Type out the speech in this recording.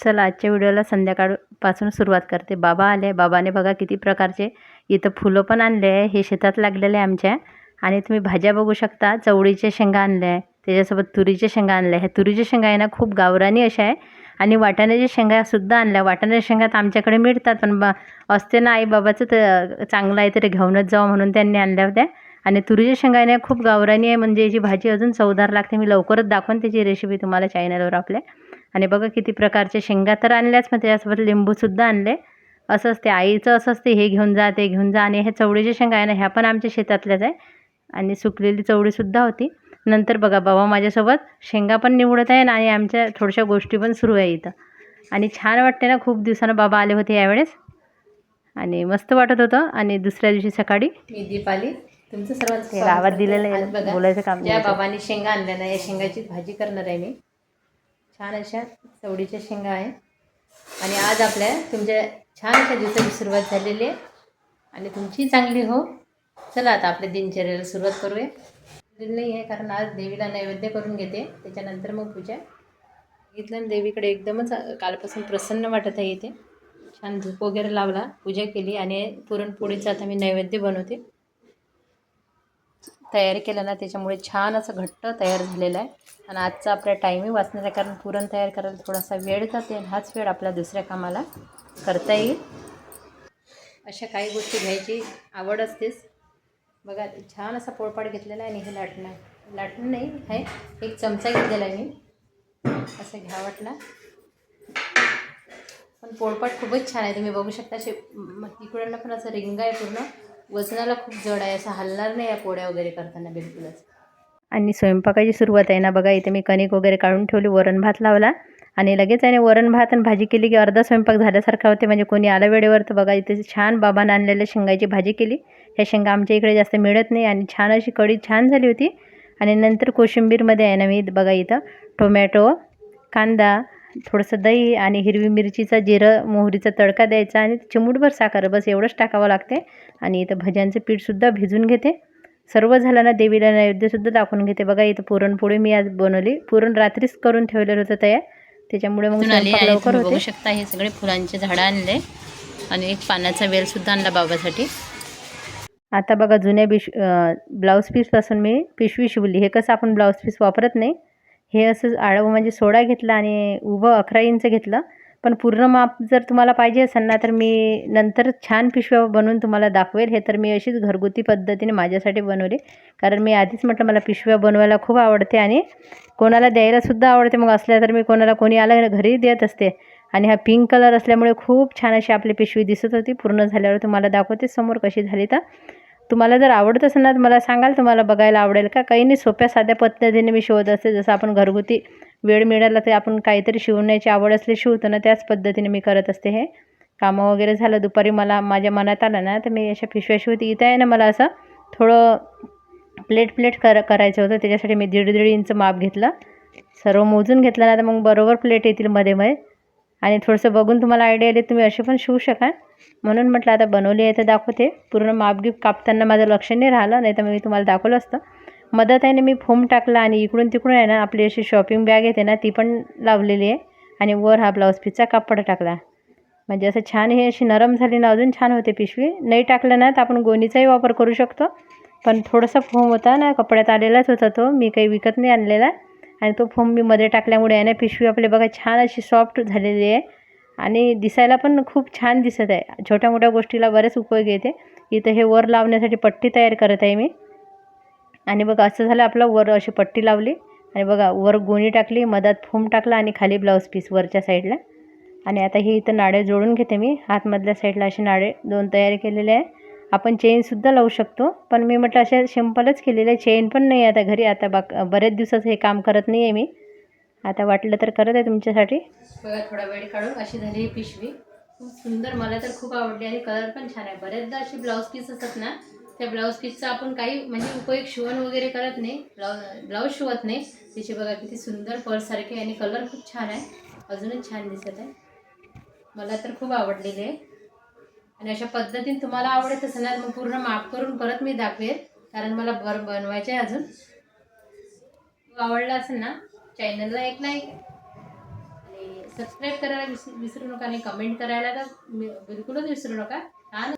चला आजच्या व्हिडिओला संध्याकाळपासून सुरुवात करते. बाबा आले. बाबाने बघा किती प्रकारचे इथं फुलं पण आणले आहे. हे शेतात लागलेले आहे आमच्या. आणि तुम्ही भाज्या बघू शकता. चवळीच्या शेंगा आणल्या आहे. त्याच्यासोबत तुरीच्या शेंगा आणल्या ह्या तुरीच्या शेंगा आहे ना खूप गावरानी अशा आहे. आणि वाटाण्याच्या शेंगासुद्धा आणल्या. वाटाण्याच्या शेंगा तर आमच्याकडे मिळतात पण बा असते ना आई बाबाचं तर चांगलं आहे तरी घेऊनच जावं म्हणून त्यांनी आणल्या होत्या. आणि तुरीच्या शेंगा आहे ना खूप गावरानी आहे. म्हणजे याची भाजी अजून चवदार लागते. मी लवकरच दाखवून त्याची रेसिपी तुम्हाला चॅनलवर आपल्या. आणि बघा किती प्रकारचे शेंगा तर आणल्याच मग त्याच्यासोबत लिंबूसुद्धा आणले. असं असते आईचं असं असते हे घेऊन जा ते घेऊन जा. आणि ह्या चवळीच्या शेंगा आहे ना ह्या पण आमच्या शेतातल्याच आहे. आणि सुकलेली चवळीसुद्धा होती. नंतर बघा बाबा माझ्यासोबत शेंगा पण निवडत आहे आणि आमच्या थोड्याशा गोष्टी पण सुरू आहे इथं. आणि छान वाटते ना खूप दिवसानं बाबा आले होते यावेळेस. आणि मस्त वाटत होतं. आणि दुसऱ्या दिवशी सकाळी मी दीपाली तुमचं सर्वांचं आवाज दिलेला आहे, बोलायचं काम नाही. बाबांनी शेंगा आणल्या ना या शेंगाची भाजी करणार आहे मी. छान अशा चवडीच्या शेंगा आहे आणि आज आपल्या तुमच्या छान अशा दिवसाची सुरुवात झालेली आहे. आणि तुमची चांगली हो. चला आता आपल्या दिनचर्याला सुरुवात करूया. नाही आहे कारण आज देवीला नैवेद्य करून घेते. त्याच्यानंतर मग पूजा. घेतलं देवीकडे एकदमच कालपासून प्रसन्न वाटत आहे इथे. छान धूप वगैरे लावला पूजा केली आणि पुरणपोळीचं आता मी नैवेद्य बनवते. तयारी केलं ना त्याच्यामुळे छान असं घट्ट तयार झालेलं आहे. आणि आजचा आपला टाईमही वाचणार आहे कारण पुरण तयार करायला थोडासा वेळ जाते आणि हाच वेळ आपल्या दुसऱ्या कामाला करता येईल. अशा काही गोष्टी घ्यायची आवड असतेच. बघा छान असा पोळपाट घेतलेला आहे आणि हे लाटणं आहे. लाटणं नाही आहे एक चमचा घेतलेला आहे मी. असं घ्या वाटला पण पोळपाट खूपच छान आहे. तुम्ही बघू शकता असे म- इकडनं पण असं रिंग आहे पूर्ण. वजनाला खूप जड आहे असं हलणार नाही या पोळ्या वगैरे करताना बिलकुलच. आणि स्वयंपाकाची सुरुवात आहे ना बघा इथे मी कणिक वगैरे काढून ठेवली वरण भात लावला. आणि लगेच आहे वरण भात आणि भाजी केली की अर्धा स्वयंपाक झाल्यासारखा होते. म्हणजे कोणी आलं वेळेवर तर बघा इथे छान बाबानं आणलेल्या शेंगाची भाजी केली. ह्या शेंगा आमच्या इकडे जास्त मिळत नाही आणि छान अशी कढी छान झाली होती. आणि नंतर कोशिंबीरमध्ये आहे ना मी बघा इथं टोमॅटो कांदा थोडंसं दही आणि हिरवी मिरचीचा जिरं मोहरीचा तडका द्यायचा आणि चिमूटभर साखर बस एवढंच टाकावं लागते. आणि इथं भज्यांचं पीठसुद्धा भिजून घेते. सर्व झालं ना देवीला नैवेद्यसुद्धा दाखवून घेते. बघा इथं पुरणपोळी मी आज बनवली. पुरण रात्रीच करून ठेवलेलं होतं तयार. त्याच्यामुळे मग लवकर बघू शकता हे सगळे फुलांचे झाडं आणले. आणि एक पानाचा वेल सुद्धा आणला बाबासाठी. आता बघा जुन्या बिश ब्लाऊज पीसपासून मी पिशवी शिवली. हे कसं आपण ब्लाऊज पीस वापरत नाही हे असं आडवं म्हणजे सोळा घेतला आणि उभं अकरा इंच घेतलं. पण पूर्ण माप जर तुम्हाला पाहिजे असेल ना तर मी नंतर छान पिशव्या बनवून तुम्हाला दाखवेल. हे तर मी अशीच घरगुती पद्धतीने माझ्यासाठी बनवली. कारण मी आधीच म्हटलं मला पिशव्या बनवायला खूप आवडते आणि कोणाला द्यायलासुद्धा आवडते. मग असल्या तर मी कोणाला कोणी आलं घरी देत असते. आणि हा पिंक कलर असल्यामुळे खूप छान अशी आपली पिशवी दिसत होती. पूर्ण झाल्यावर तुम्हाला दाखवते समोर कशी झाली तर. तुम्हाला जर आवडत असेल ना तर मला सांगाल तुम्हाला बघायला आवडेल का? काही नाही सोप्या साध्या पद्धतीने मी शिवत असते. जसं आपण घरगुती वेळ मिळाला तर आपण काहीतरी शिवण्याची आवड असली शिवतो ना त्याच पद्धतीने मी करत असते हे. कामं वगैरे झालं दुपारी मला माझ्या मनात आलं ना तर मी अशा पिशव्या शिवती. इथं आहे ना मला असं थोडं प्लेट प्लेट कर करायचं होतं. त्याच्यासाठी मी दीड दीड इंच माप घेतलं. सर्व मोजून घेतलं ना तर मग बरोबर प्लेट येतील मध्ये मध्ये. आणि थोडंसं बघून तुम्हाला आयडिया आली तुम्ही असे पण शिवू शकाल. म्हणून म्हटलं आता बनवली आहे तर दाखवते. पूर्ण मापगीप कापताना माझं लक्ष नाही राहिलं नाही तर मी तुम्हाला दाखवलं असतं. मदत आहे ना मी फोम टाकला आणि इकडून तिकडून आहे ना आपली अशी शॉपिंग बॅग येते ना ती पण लावलेली आहे. आणि वर हा ब्लाऊज पीसचा कापड टाकला. म्हणजे असं छान हे अशी नरम झाली ना अजून छान होते पिशवी. नाही टाकलं ना तर आपण गोणीचाही वापर करू शकतो. पण थोडासा फोम होता ना कपड्यात आलेलाच होता तो. मी काही विकत नाही आणलेला. आणि तो फोम मी मध्ये टाकल्यामुळे आहे ना पिशवी आपली बघा छान अशी सॉफ्ट झालेली आहे. आणि दिसायला पण खूप छान दिसत आहे. छोट्या मोठ्या गोष्टीला बरेच उपयोग येते इथं. हे वर लावण्यासाठी पट्टी तयार करत आहे मी. आणि बघा असं झालं आपलं वर अशी पट्टी लावली. आणि बघा वर गोणी टाकली मधात फोम टाकला आणि खाली ब्लाऊज पीस वरच्या साईडला. आणि आता हे इथं नाळे जोडून घेते मी. हातमधल्या साईडला असे नाळे दोन तयार केलेले आहे. आपण चेनसुद्धा लावू शकतो. पण मी म्हटलं अशा सिम्पलच केलेलं आहे. चेन पण नाही आता घरी. आता बाक बरेच दिवसाचं हे काम करत नाही आहे मी. आता वाटलं तर करत आहे तुमच्यासाठी. बघा थोडा वेळ काढून अशी झाली ही पिशवी. खूप सुंदर मला तर खूप आवडली आणि कलर पण छान आहे. बरेचदा असे ब्लाऊज पीस असतात ना त्या ब्लाऊज पीसचा आपण काही म्हणजे उपयोग शिवण वगैरे करत नाही ब्लाऊज ब्लाऊज शिवत नाही. तिची बघा किती सुंदर पर्ससारखे आणि कलर खूप छान आहे. अजूनच छान दिसत आहे. मला तर खूप आवडलेली. आहे आणि अशा पद्धतीने तुम्हाला आवडत असेल ना मग पूर्ण माफ करून परत मी दाखवेल. कारण मला बर बनवायचं आहे अजून. आवडला असेल ना चॅनलला एक लाईक आणि सबस्क्राईब करायला विसरू नका आणि कमेंट करायला तर बिलकुलच विसरू नका. आणि